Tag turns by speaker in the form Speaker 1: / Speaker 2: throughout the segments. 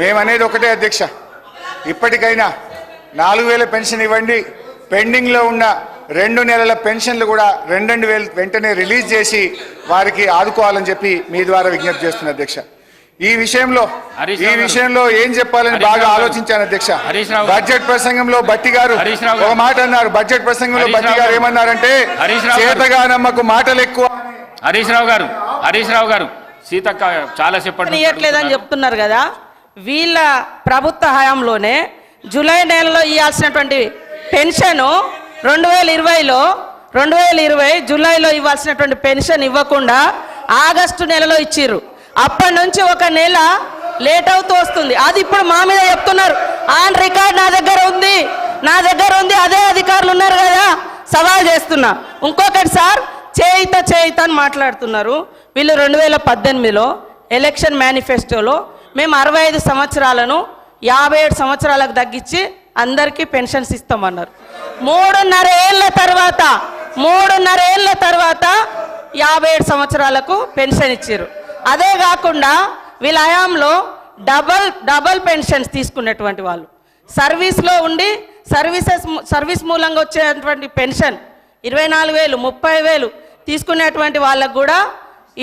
Speaker 1: మేమనేది ఒకటే అధ్యక్ష ఇప్పటికైనా నాలుగు వేల పెన్షన్ ఇవ్వండి పెండింగ్లో ఉన్న రెండు నెలల పెన్షన్లు కూడా రెండు రెండు వేలు వెంటనే రిలీజ్ చేసి వారికి ఆదుకోవాలని చెప్పి మీ ద్వారా విజ్ఞప్తి చేస్తున్నా అధ్యక్ష ఈ విషయంలో ఈ. విషయంలో ఏం చెప్పాలని బాగా. ఆలోచించాను అధ్యక్ష
Speaker 2: హరీష్ రావు గారు.
Speaker 1: బడ్జెట్ ప్రసంగంలో బట్టి గారు
Speaker 2: హరీష్ రావు గారు.
Speaker 1: ఒక మాట అన్నారు బడ్జెట్ ప్రసంగంలో బట్టి గారు. ఏమన్నారంటే
Speaker 2: హరీష్ రావు గారు.
Speaker 1: చేతగానమ్మకు మాటలు ఎక్కువ
Speaker 2: హరీష్ రావు గారు హరీష్ రావు గారు సీతక్క చాలా చెప్పండి
Speaker 3: చెప్తున్నారు కదా వీళ్ళ ప్రభుత్వ హయాంలోనే జూలై నెలలో ఇవ్వాల్సినటువంటి పెన్షన్ రెండు వేల ఇరవైలో రెండు వేల ఇరవై జూలైలో ఇవ్వాల్సినటువంటి పెన్షన్ ఇవ్వకుండా ఆగస్టు నెలలో ఇచ్చిర్రు. అప్పటి నుంచి ఒక నెల లేట్ అవుతూ వస్తుంది. అది ఇప్పుడు మా మీద చెప్తున్నారు. ఆన్ రికార్డ్ నా దగ్గర ఉంది. నా దగ్గర ఉంది. అదే అధికారులు ఉన్నారు కదా. సవాల్ చేస్తున్నా. ఇంకొకటి సార్ చేయిత చేయిత అని మాట్లాడుతున్నారు. వీళ్ళు రెండు వేల పద్దెనిమిదిలో ఎలక్షన్ మేనిఫెస్టోలో మేము అరవై ఐదు సంవత్సరాలను యాభై ఏడు సంవత్సరాలకు తగ్గించి అందరికీ పెన్షన్స్ ఇస్తామన్నారు. మూడున్నర ఏళ్ళ తర్వాత మూడున్నర ఏళ్ళ తర్వాత యాభై ఏడు సంవత్సరాలకు పెన్షన్ ఇచ్చారు అదే కాకుండా వీళ్ళ హయాంలో డబల్ డబల్ పెన్షన్స్ తీసుకునేటువంటి వాళ్ళు. సర్వీస్లో ఉండి సర్వీసెస్ సర్వీస్ మూలంగా వచ్చేటువంటి పెన్షన్ ఇరవై నాలుగు వేలు ముప్పై వేలు తీసుకునేటువంటి వాళ్ళకు కూడా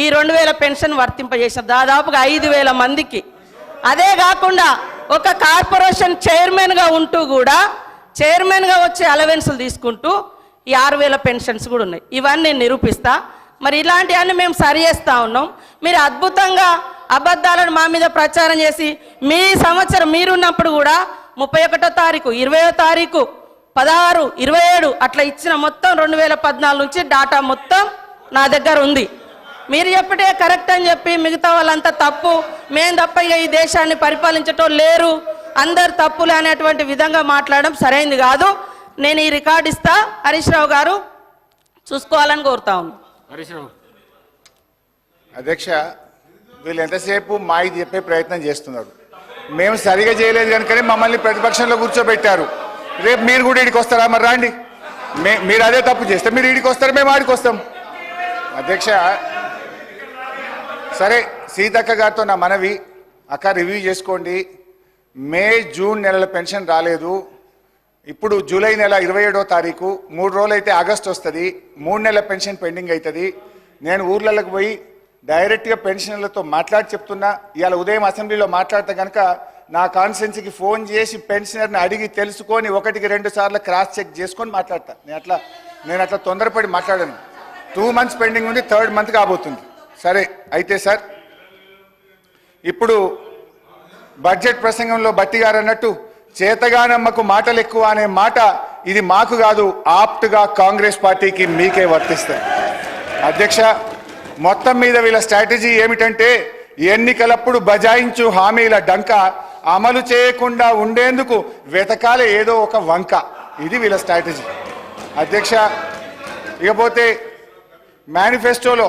Speaker 3: ఈ రెండు వేల పెన్షన్ వర్తింపజేసారు దాదాపుగా ఐదు వేల మందికి అదే కాకుండా ఒక కార్పొరేషన్ చైర్మన్గా ఉంటూ కూడా చైర్మన్గా వచ్చే అలవెన్సులు తీసుకుంటూ ఈ ఆరు వేల పెన్షన్స్ కూడా ఉన్నాయి. ఇవన్నీ నిరూపిస్తా. మరి ఇలాంటివన్నీ మేము సరి చేస్తూ ఉన్నాం. మీరు అద్భుతంగా అబద్ధాలను మా మీద ప్రచారం చేసి మీ సంవత్సరం మీరున్నప్పుడు కూడా ముప్పై ఒకటో తారీఖు ఇరవయో తారీఖు పదహారు ఇరవై ఏడు అట్లా ఇచ్చిన మొత్తం రెండు వేల పద్నాలుగు నుంచి డాటా మొత్తం నా దగ్గర ఉంది. మీరు చెప్పటే కరెక్ట్ అని చెప్పి మిగతా వాళ్ళంతా తప్పు. మేం తప్ప ఇక ఈ దేశాన్ని పరిపాలించటం లేరు. అందరు తప్పులే అనేటువంటి విధంగా మాట్లాడడం సరైంది కాదు. నేను ఈ రికార్డు ఇస్తా. హరీష్ రావు గారు చూసుకోవాలని కోరుతా ఉన్నాను
Speaker 2: హరీష్ రావు.
Speaker 1: అధ్యక్ష వీళ్ళు ఎంతసేపు మాయి చెప్పే ప్రయత్నం చేస్తున్నారు. మేము సరిగా చేయలేదు కనుకనే మమ్మల్ని ప్రతిపక్షంలో కూర్చోబెట్టారు. రేపు మీరు కూడా ఇడికి వస్తారా? మరి రాండి. మే మీరు అదే తప్పు చేస్తే మీరు ఇడికి వస్తారు మేము ఆడికి వస్తాం. అధ్యక్ష సరే సీతక్క గారితో నా మనవి. అక్క రివ్యూ చేసుకోండి. మే జూన్ నెలల పెన్షన్ రాలేదు. ఇప్పుడు జూలై నెల ఇరవై ఏడో తారీఖు. మూడు రోజులు అయితే ఆగస్ట్ వస్తుంది. మూడు నెలల పెన్షన్ పెండింగ్ అవుతుంది నేను ఊర్లలోకి పోయి డైరెక్ట్గా పెన్షన్లతో మాట్లాడి చెప్తున్నా. ఇవాళ ఉదయం అసెంబ్లీలో మాట్లాడితే కనుక నా కాన్స్టిట్యున్సీకి ఫోన్ చేసి పెన్షనర్ని అడిగి తెలుసుకొని ఒకటికి రెండు సార్లు క్రాస్ చెక్ చేసుకొని మాట్లాడతా. నేను అట్లా నేను అట్లా తొందరపడి మాట్లాడాను. టూ మంత్స్ పెండింగ్ ఉంది థర్డ్ మంత్ కాబోతుంది. సరే అయితే సార్ ఇప్పుడు బడ్జెట్ ప్రసంగంలో బట్టి గారు అన్నట్టు చేతగానమ్మకు మాటలు ఎక్కువ అనే మాట ఇది మాకు కాదు ఆప్ట్గా కాంగ్రెస్ పార్టీకి మీకే వర్తిస్తాయి. అధ్యక్ష మొత్తం మీద వీళ్ళ స్ట్రాటజీ ఏమిటంటే ఎన్నికలప్పుడు బజాయించు హామీల డంక అమలు చేయకుండా ఉండేందుకు వెతకాల ఏదో ఒక వంక. ఇది వీళ్ళ స్ట్రాటజీ. అధ్యక్ష ఇకపోతే మేనిఫెస్టోలో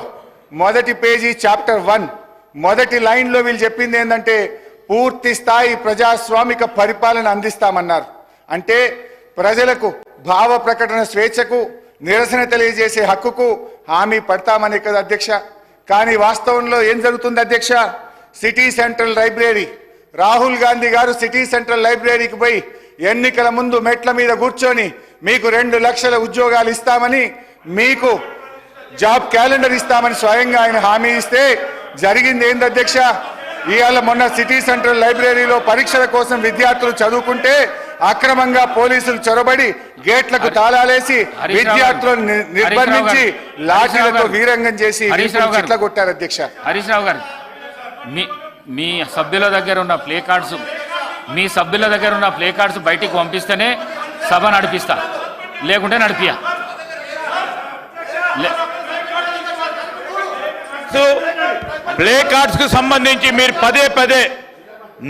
Speaker 1: మొదటి పేజీ చాప్టర్ వన్. మొదటి లైన్లో వీళ్ళు చెప్పింది ఏంటంటే పూర్తి స్థాయి ప్రజాస్వామిక పరిపాలన అందిస్తామన్నారు. అంటే ప్రజలకు భావ ప్రకటన స్వేచ్ఛకు నిరసన తెలియజేసే హక్కుకు హామీ పడతామని కదా అధ్యక్ష. కానీ వాస్తవంలో ఏం జరుగుతుంది అధ్యక్ష? City central library. Rahul Gandhi garu city central లైబ్రరీకి పోయి ఎన్నికల ముందు మెట్ల మీద కూర్చొని మీకు రెండు లక్షల ఉద్యోగాలు ఇస్తామని మీకు జాబ్ క్యాలెండర్ ఇస్తామని స్వయంగా ఆయన హామీ ఇస్తే జరిగింది ఏంది అధ్యక్ష ఇవాళ మొన్న సిటీ సెంట్రల్ లైబ్రరీలో పరీక్షల కోసం విద్యార్థులు చదువుకుంటే అక్రమంగా పోలీసులు చొరబడి గేట్లకు తాళాలేసి. విద్యార్థులను నిర్బంధించి. లాఠీలతో వీరంగం చేసి. చిట్ల కొట్టారు అధ్యక్ష
Speaker 2: హరీష్ రావు గారు మీ మీ సభ్యుల దగ్గర ఉన్న ప్లే కార్డ్స్ మీ సభ్యుల దగ్గర ఉన్న ప్లే కార్డ్స్ బయటికి పంపిస్తేనే సభ నడిపిస్తా లేకుంటే నడిపియా లే-
Speaker 4: ప్లే కార్డ్స్కు సంబంధించి మీరు పదే పదే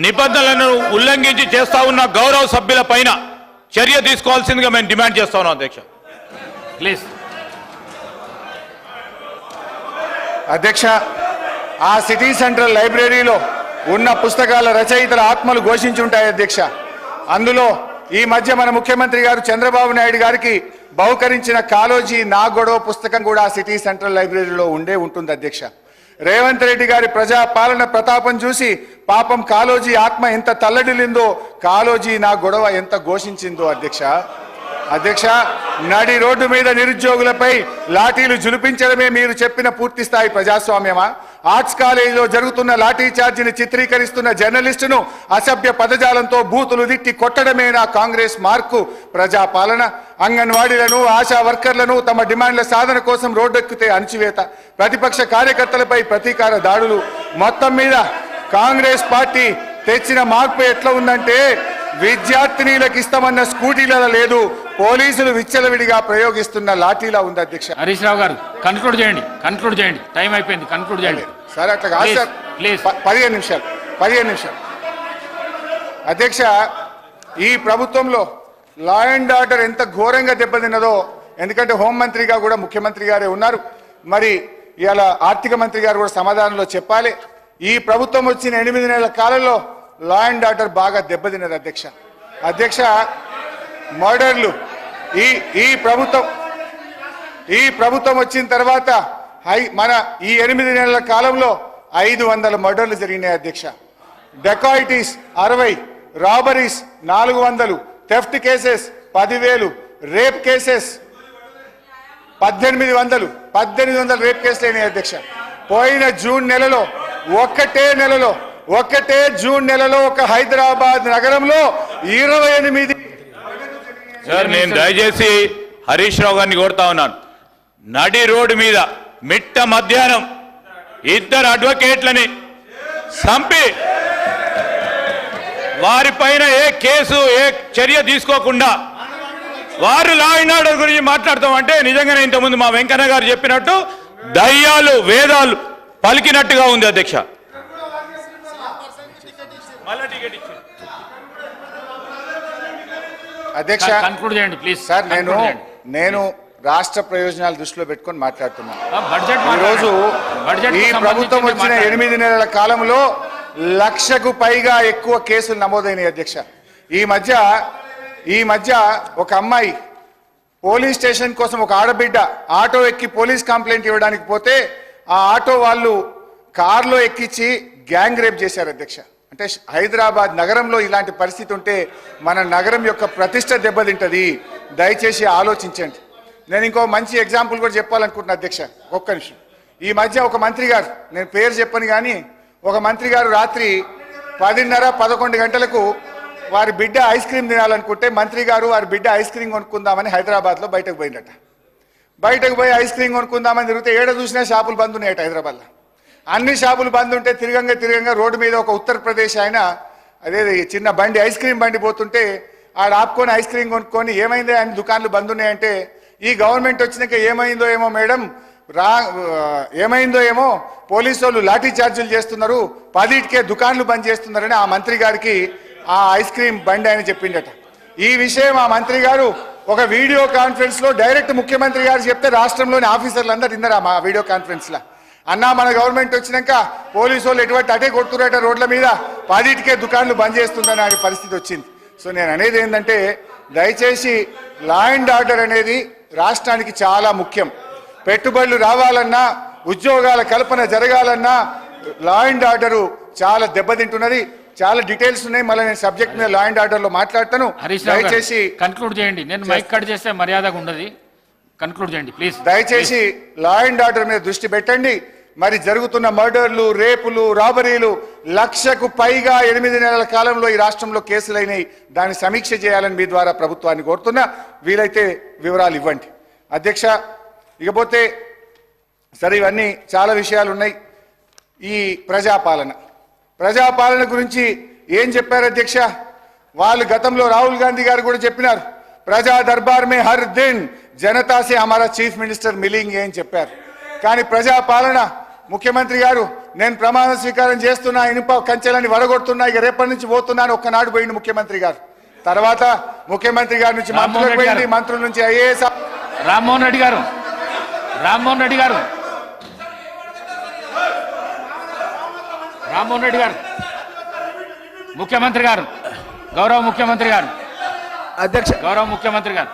Speaker 4: నిబంధనలను ఉల్లంఘించి చేస్తా ఉన్న గౌరవ సభ్యుల పైన చర్య తీసుకోవాల్సిందిగా మేము డిమాండ్ చేస్తా ఉన్నాం అధ్యక్ష.
Speaker 2: ప్లీజ్.
Speaker 1: అధ్యక్ష ఆ సిటీ సెంట్రల్ లైబ్రరీలో ఉన్న పుస్తకాల రచయితల ఆత్మలు ఘోషించుంటాయి అధ్యక్ష. అందులో ఈ మధ్య మన ముఖ్యమంత్రి గారు చంద్రబాబు నాయుడు గారికి బహుకరించిన కాలోజీ నా గొడవ పుస్తకం కూడా ఆ సిటీ సెంట్రల్ లైబ్రరీలో ఉండే ఉంటుంది అధ్యక్ష. రేవంత్ రెడ్డి గారి ప్రజా పాలన ప్రతాపం చూసి పాపం కాలోజీ ఆత్మ ఎంత తల్లడిల్లిందో కాలోజీ నా గొడవ ఎంత ఘోషించిందో అధ్యక్ష. అధ్యక్ష నడి రోడ్డు మీద నిరుద్యోగులపై లాఠీలు జులిపించడమే మీరు చెప్పిన పూర్తి స్థాయి ప్రజాస్వామ్యమా? ఆర్ట్స్ కాలేజీలో జరుగుతున్న లాఠీ చార్జీని చిత్రీకరిస్తున్న జర్నలిస్టును అసభ్య పదజాలంతో బూతులు దిట్టి కొట్టడమే నా కాంగ్రెస్ మార్కు. ప్రజాపాలన అంగన్వాడీలను ఆశా వర్కర్లను తమ డిమాండ్ల సాధన కోసం రోడ్డెక్కితే అణచివేత. ప్రతిపక్ష కార్యకర్తలపై ప్రతీకార దాడులు. మొత్తం మీద కాంగ్రెస్ పార్టీ తెచ్చిన మార్పు ఎట్లా ఉందంటే విద్యార్థినీలకు ఇస్తామన్న స్కూటీలలో లేదు పోలీసులు విచ్చలవిడిగా ప్రయోగిస్తున్న లాఠీలా ఉంది అధ్యక్ష.
Speaker 2: హరీష్ రావు గారు కన్క్లూడ్ చేయండి కన్క్లూడ్ చేయండి. టైం అయిపోయింది కన్క్లూడ్ చేయండి.
Speaker 1: సార్ అట్లా కాదు సార్.
Speaker 2: please.
Speaker 1: ప- పదిహేను నిమిషాలు పదిహేను నిమిషాలు. అధ్యక్ష ఈ ప్రభుత్వంలో లా అండ్ ఆర్డర్ ఎంత ఘోరంగా దెబ్బతిన్నదో ఎందుకంటే హోంమంత్రిగా కూడా ముఖ్యమంత్రి గారే ఉన్నారు. మరి ఇవాళ ఆర్థిక మంత్రి గారు కూడా సమాధానంలో చెప్పాలి. ఈ ప్రభుత్వం వచ్చిన ఎనిమిది నెలల కాలంలో లా అండ్ ఆర్డర్ బాగా దెబ్బతిన్నది అధ్యక్ష. అధ్యక్ష మర్డర్లు. ఈ ఈ ప్రభుత్వం ఈ ప్రభుత్వం వచ్చిన తర్వాత మన ఈ ఎనిమిది నెలల కాలంలో ఐదు వందల మర్డర్లు జరిగినాయి అధ్యక్ష. డెకాయిటీస్ అరవై రాబరీస్ నాలుగు వందలు థెఫ్ట్ కేసెస్ పదివేలు రేప్ కేసెస్ పద్దెనిమిది వందలు పద్దెనిమిది వందల రేప్ కేసులు అయినాయి అధ్యక్ష. పోయిన జూన్ నెలలో ఒక్కటే నెలలో ఒక్కటే జూన్ నెలలో ఒక హైదరాబాద్ నగరంలో ఇరవై ఎనిమిది
Speaker 4: సార్ నేను దయచేసి హరీష్ రావు గారిని కోరుతా ఉన్నాను. నడి రోడ్డు మీద మిట్ట మధ్యాహ్నం ఇద్దరు అడ్వకేట్లని చంపి వారిపైన ఏ కేసు ఏ చర్య తీసుకోకుండా వారు లా అండ్ ఆర్డర్ గురించి మాట్లాడతాం అంటే నిజంగానే ఇంతకుముందు మా వెంకన్న గారు చెప్పినట్టు దయ్యాలు వేదాలు పలికినట్టుగా ఉంది అధ్యక్ష.
Speaker 1: అధ్యక్ష
Speaker 2: కన్క్లూడ్ చేయండి ప్లీజ్
Speaker 1: సార్ నేను నేను రాష్ట్ర ప్రయోజనాలు దృష్టిలో పెట్టుకొని మాట్లాడుతున్నాను
Speaker 2: బడ్జెట్
Speaker 1: ఈ రోజు
Speaker 2: బడ్జెట్
Speaker 1: ఈ ప్రభుత్వం వచ్చిన ఎనిమిది నెలల కాలంలో లక్షకు పైగా ఎక్కువ కేసులు నమోదైనాయి అధ్యక్ష. ఈ మధ్య ఈ మధ్య ఒక అమ్మాయి పోలీస్ స్టేషన్ కోసం ఒక ఆడబిడ్డ ఆటో ఎక్కి పోలీస్ కంప్లైంట్ ఇవ్వడానికి పోతే ఆ ఆటో వాళ్ళు కారులో ఎక్కించి గ్యాంగ్ రేప్ చేశారు అధ్యక్ష. అంటే హైదరాబాద్ నగరంలో ఇలాంటి పరిస్థితి ఉంటే మన నగరం యొక్క ప్రతిష్ట దెబ్బతింటది. దయచేసి ఆలోచించండి. నేను ఇంకో మంచి ఎగ్జాంపుల్ కూడా చెప్పాలనుకుంటున్నా అధ్యక్ష. ఒక్క నిమిషం. ఈ మధ్య ఒక మంత్రి గారు నేను పేరు చెప్పను కానీ ఒక మంత్రి గారు రాత్రి పదిన్నర పదకొండు గంటలకు వారి బిడ్డ ఐస్ క్రీమ్ తినాలనుకుంటే మంత్రి గారు వారి బిడ్డ ఐస్ క్రీమ్ కొనుక్కుందామని హైదరాబాద్లో బయటకు పోయిందట బయటకు పోయి ఐస్ క్రీమ్ కొనుక్కుందామని తిరిగితే ఏడ చూసినా షాపులు బంద్ ఉన్నాయట హైదరాబాద్లో. అన్ని షాపులు బంద్ ఉంటే తిరగంగా తిరగంగా రోడ్డు మీద ఒక ఉత్తరప్రదేశ్ ఆయన అదే చిన్న బండి ఐస్ క్రీమ్ బండి పోతుంటే ఆడ ఆపుకొని ఐస్ క్రీమ్ కొనుక్కొని ఏమైంది ఆయన దుకాన్లు బంద్ ఉన్నాయంటే ఈ గవర్నమెంట్ వచ్చినాక ఏమైందో ఏమో మేడం రా ఏమైందో ఏమో పోలీసు వాళ్ళు లాఠీ చార్జీలు చేస్తున్నారు పదిటికే దుకాన్లు బంద్ చేస్తున్నారని ఆ మంత్రి గారికి ఆ ఐస్ క్రీమ్ బండి ఆయన చెప్పిండట. ఈ విషయం ఆ మంత్రి గారు ఒక వీడియో కాన్ఫరెన్స్లో డైరెక్ట్ ముఖ్యమంత్రి గారు చెప్తే రాష్ట్రంలోని ఆఫీసర్లు అందరు విన్నారా మా వీడియో కాన్ఫరెన్స్లో? అన్నా మన గవర్నమెంట్ వచ్చినాక పోలీసు వాళ్ళు ఎటువంటి అటే కొడుతున్నట రోడ్ల మీద? పదిటికే దుకాన్లు బంద్ చేస్తుందని అనే పరిస్థితి వచ్చింది. సో నేను అనేది ఏంటంటే దయచేసి లా అండ్ ఆర్డర్ అనేది రాష్ట్రానికి చాలా ముఖ్యం. పెట్టుబడులు రావాలన్నా ఉద్యోగాల కల్పన జరగాలన్నా లా అండ్ ఆర్డర్ చాలా దెబ్బతింటున్నది. చాలా డీటెయిల్స్ ఉన్నాయి. మళ్ళీ నేను సబ్జెక్ట్ మీద లా అండ్ ఆర్డర్లో మాట్లాడతాను. దయచేసి
Speaker 2: కన్క్లూడ్ చేయండి. నేను మైక్ కట్ చేస్తే మర్యాదగా ఉండదు. కన్క్లూడ్ చేయండి ప్లీజ్
Speaker 1: దయచేసి లా అండ్ ఆర్డర్ మీద దృష్టి పెట్టండి. మరి జరుగుతున్న మర్డర్లు రేపులు రాబరీలు లక్షకు పైగా ఎనిమిది నెలల కాలంలో ఈ రాష్ట్రంలో కేసులైనాయి. దాన్ని సమీక్ష చేయాలని మీ ద్వారా ప్రభుత్వాన్ని కోరుతున్నా. వీలైతే వివరాలు ఇవ్వండి. అధ్యక్ష ఇకపోతే సరే ఇవన్నీ చాలా విషయాలు ఉన్నాయి ఈ ప్రజాపాలన. ప్రజాపాలన గురించి ఏం చెప్పారు అధ్యక్ష? వాళ్ళు గతంలో రాహుల్ గాంధీ గారు కూడా చెప్పినారు. ప్రజా దర్బార్ మే హర్ దిన్ జనతాసే హమారా చీఫ్ మినిస్టర్ మిలింగ్ ఏం చెప్పారు. కానీ ప్రజాపాలన ముఖ్యమంత్రి గారు నేను ప్రమాణ స్వీకారం చేస్తున్నా ఇనుప కంచెలని వడగొడుతున్నా ఇక రేపటి నుంచి పోతున్నాను ఒక్కనాడు పోయింది ముఖ్యమంత్రి గారు. తర్వాత ముఖ్యమంత్రి గారి నుంచి మంత్రులకు పోయింది. మంత్రుల నుంచి ఐఏఎస్
Speaker 2: రామ్మోహన్ రెడ్డి గారు. రామ్మోహన్ రెడ్డి గారు. రామ్మోహన్ రెడ్డి గారు. ముఖ్యమంత్రి గారు. గౌరవ ముఖ్యమంత్రి గారు.
Speaker 5: అధ్యక్ష
Speaker 2: గౌరవ ముఖ్యమంత్రి గారు.